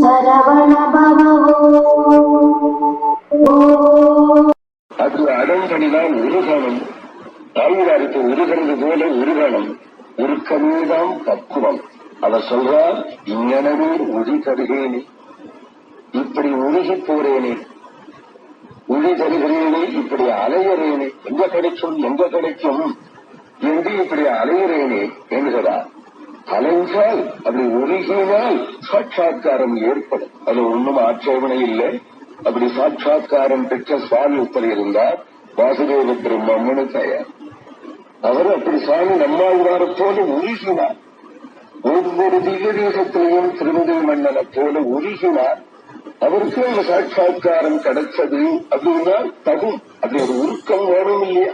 சரவண பவோ ஓம் அது அடங்கடிதான் உருகணும். தாய்வாருக்கு உருகிறது போல உருகணம். உருக்கமேதான் பக்குவம். அவர் சொல்றார் இங்கனவே உரி தருகிறேனே இப்படி உருகி போறேனே. உழி தருகிறேனே இப்படி அலையறேனே. எங்க கிடைக்கும் எங்க கிடைக்கும்? என்று இப்படி அலையறேனே என்கிறார் அலைஞ்சால் அப்படி உருகினால் சாட்சா்காரம் ஏற்படும். அது ஒன்றும் ஆட்சேபனை இல்லை. அப்படி சாட்சா்காரம் பெற்ற சுவாமி ஒருத்தர் இருந்தார். வாசுதேவ பிரம்மன்னு தயார் அவர் அப்படி சுவாமி நம்மாழ்வாரத்தோடு போல உருகினார். ஒவ்வொரு திவ்ய தேசத்திலையும் திருமதி மன்னனை போல உருகினார். அவருக்கு அந்த சாட்சா்காரம் கிடைச்சது அப்படின்னா தகும். அப்படி ஒரு உருக்கம் வேணும் இல்லையா?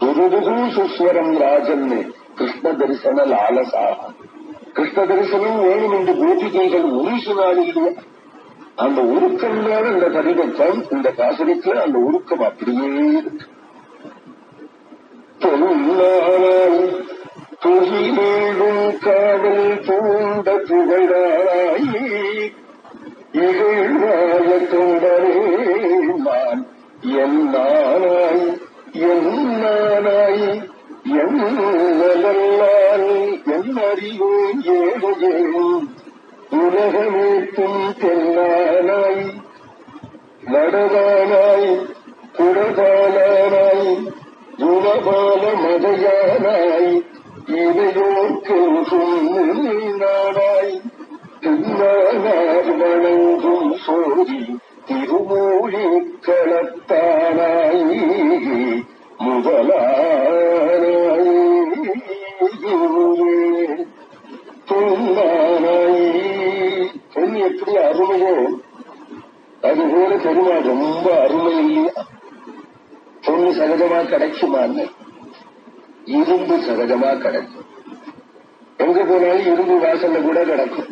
துருதுகு சுஸ்வரம் ராஜன்னு கிருஷ்ண தரிசன லாலசா கிருஷ்ண தரிசனம் வேணும் என்று கோபிகைகள் உருகினால் இல்லையா அந்த உருக்கம் மேல இந்த பதிவக்கம் இந்த பாசனத்துல அந்த உருக்கம் அப்படியே இருக்கு. பொன்னாய் காதல் பூண்ட புகழாய் இகழ்வாய தொண்டரே நான் நாலாய் எண்ணானாய் என் என்னறிவோம் ஏழையேன் உலகமேற்கும் தென்னானாய். நடவானாய் குடபாலானாய் குணபால மதையானாய். இதையோர்க்கும் நாடாய் தின்னானார் வணங்கும் சோதி திருமூழி களத்தானாய். முதலானாய். சகஜமா கிடைக்குமான்னு இரும்பு சகஜமா கிடைக்கும். எங்க போனாலும் இரும்பு வாசல்ல கூட கிடைக்கும்.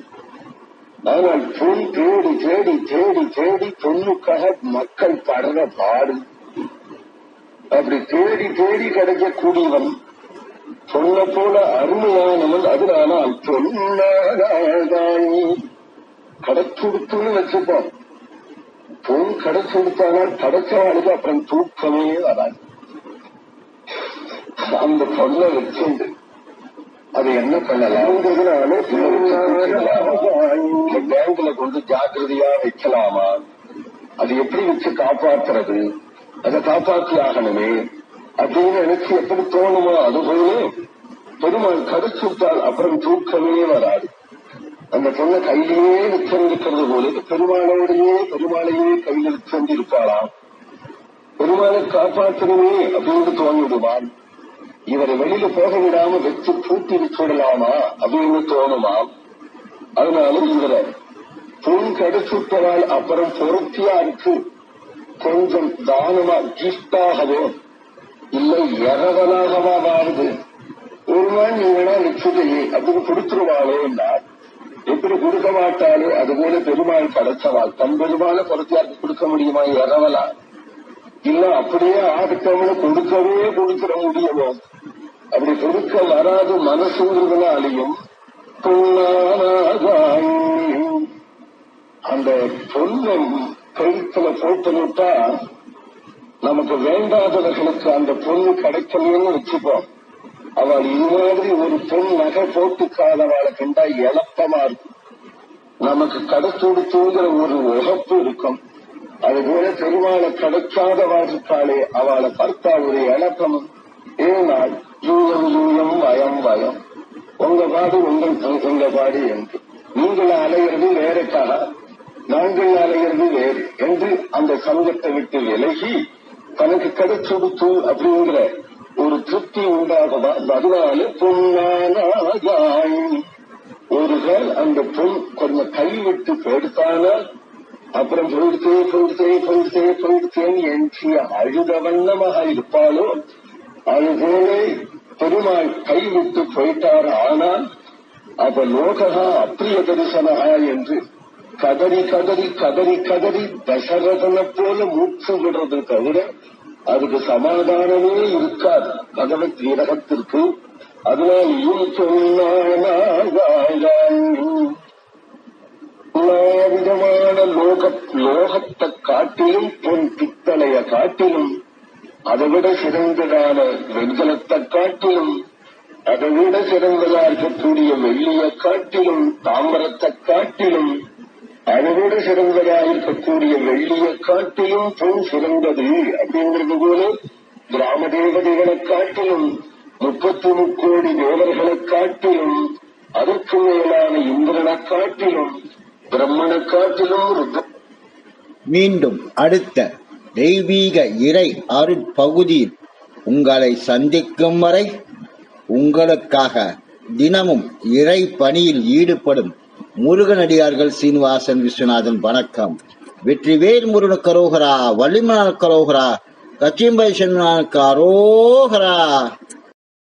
ஆனால் பொன் தேடி தேடி தேடி தேடி பொண்ணுக்காக மக்கள் படுற பாடு. அப்படி தேடி தேடி கிடைக்கக்கூடியவன் பொண்ணை போல அருமையானவன். அதனால பொன்னாதாய் கடச்சுடுத்துன்னு வச்சுப்பான் பொன் கடைச்சு கொடுத்தானால் அப்புறம் தூக்கமே வராது. அந்த பொண்ணை வச்சுண்டு. அது என்ன பண்ணலாம்ங்கிறதுனால பேங்க்ல கொண்டு ஜாக்கிரதையா வைக்கலாமா? அது எப்படி வச்சு காப்பாத்துறது? அதை காப்பாற்றி ஆகணுமே. அப்படின்னு நினைச்சு எப்படி தோணுமோ அதுபோல பெருமாள் கடிச்சு விட்டால் அப்புறம் தூக்கமே வராது. அந்த பொண்ணை கையிலேயே வச்சிருக்கிறது போல பெருமாளோடையே பெருமாளையே கையில் வச்சிருந்து இருப்பாளாம் பெருமாளை காப்பாற்றணுமே அப்படின்னு தோணிவிடுவான் இவரை வெளியில போக விடாம வச்சு பூட்டி வச்சுடலாமா அப்படின்னு தோணுமாம் அதனால இவரை புண் கடிச்சுட்டவாள் அப்புறம் பொருத்தியா இருக்கு. கொஞ்சம் தானமா கிஃப்டாகவோ இல்லை இரவலாகவா மாறுது ஒரு நாள் நீ வேணா அதுக்கு கொடுத்துருவாளோ எப்படி கொடுக்க மாட்டாளோ அதுபோல பெருமாள் கிடைச்சவாள் தன் பெருமாளை பொறுத்தியாருக்கு கொடுக்க முடியுமா? இரவலா. இல்ல அப்படியே ஆகட்டம்னு கொடுக்கவே கொடுக்கிற முடியுமோ அப்படி கொடுக்க வராது மனசுங்கிறதுனாலையும் அந்த பொண்ணை கழுத்துல போட்டு விட்டா நமக்கு வேண்டாதவர்களுக்கு அந்த பொண்ணு கிடைக்கலன்னு வச்சுப்போம். அவள் இது மாதிரி ஒரு பொன் நகை போட்டுக்காதவாளை கண்டா இழப்பமா இருக்கும். நமக்கு கடத்தொடுத்துங்கிற ஒரு உகப்பு இருக்கும். அதுபோல பெருமாளை கிடைக்காதவாழ்க்காளே அவளை பார்த்தா ஒரு இழக்கமும் ஏனால் யூயம் யூயம் வயம் வயம் உங்க பாடு உங்கள் உங்க பாடு என்று. நீங்கள் அலைகிறது வேறுக்காக நாங்கள் அலைகிறது வேறு என்று அந்த சங்கத்தை விட்டு விலகி தனக்கு கிடைச்சுடுத்து அப்படிங்கிற ஒரு திருப்தி உண்டாகவா? அதனால பொன்னானாய் ஒரு அந்த பொன் கொஞ்சம் கைவிட்டு போயிடுத்தானால் அப்புறம் போயிடுத்தே போயிடுத்தே போயிடுத்தே போயிடுத்தேன்னு என்று அழுத வண்ணமாக இருப்பாளோ அதுபோலே பெருமாள் கைவிட்டு போயிட்டார். ஆனால் அப்ப லோகா அப்பிரிய தரிசனகா என்று கதறி கதறி கதறி கதறி தசரதனை போல மூச்சு விடுறது தவிர அதுக்கு சமாதானமே இருக்காது. பகவத் வீரகத்திற்கு. அதனால் இல் விதமான லோக லோகத்தை காட்டிலும் பொன் பித்தளைய காட்டிலும் அதைவிட சிறந்ததான வெண்கலத்தை காட்டிலும் அதைவிட சிறந்ததா இருக்கக்கூடிய வெள்ளிய காட்டிலும் தாமரத்தை காட்டிலும் அதைவிட சிறந்ததா இருக்கக்கூடிய வெள்ளிய காட்டிலும் பொன் சிறந்தது அப்படிங்கிறது போல கிராம தேவதைகளை காட்டிலும் முப்பத்தி முக்கோடி தேவர்களை காட்டிலும் அதற்கு மேலான இந்திரனை காட்டிலும் பிரம்மனை காட்டிலும் ருத்ர மீண்டும் அடுத்த தெய்வீக இறை அருட்பகுதியில் உங்களை சந்திக்கும் வரை உங்களுக்காக தினமும் இறை பணியில் ஈடுபடும் முருகனடியார்கள் சீனிவாசன் விஸ்வநாதன். வணக்கம். வெற்றிவேல் முருகன் கரோகரா வள்ளிமலனுக்கு கரோகரா கச்சிம்பை சென்மனுக்கு கரோகரா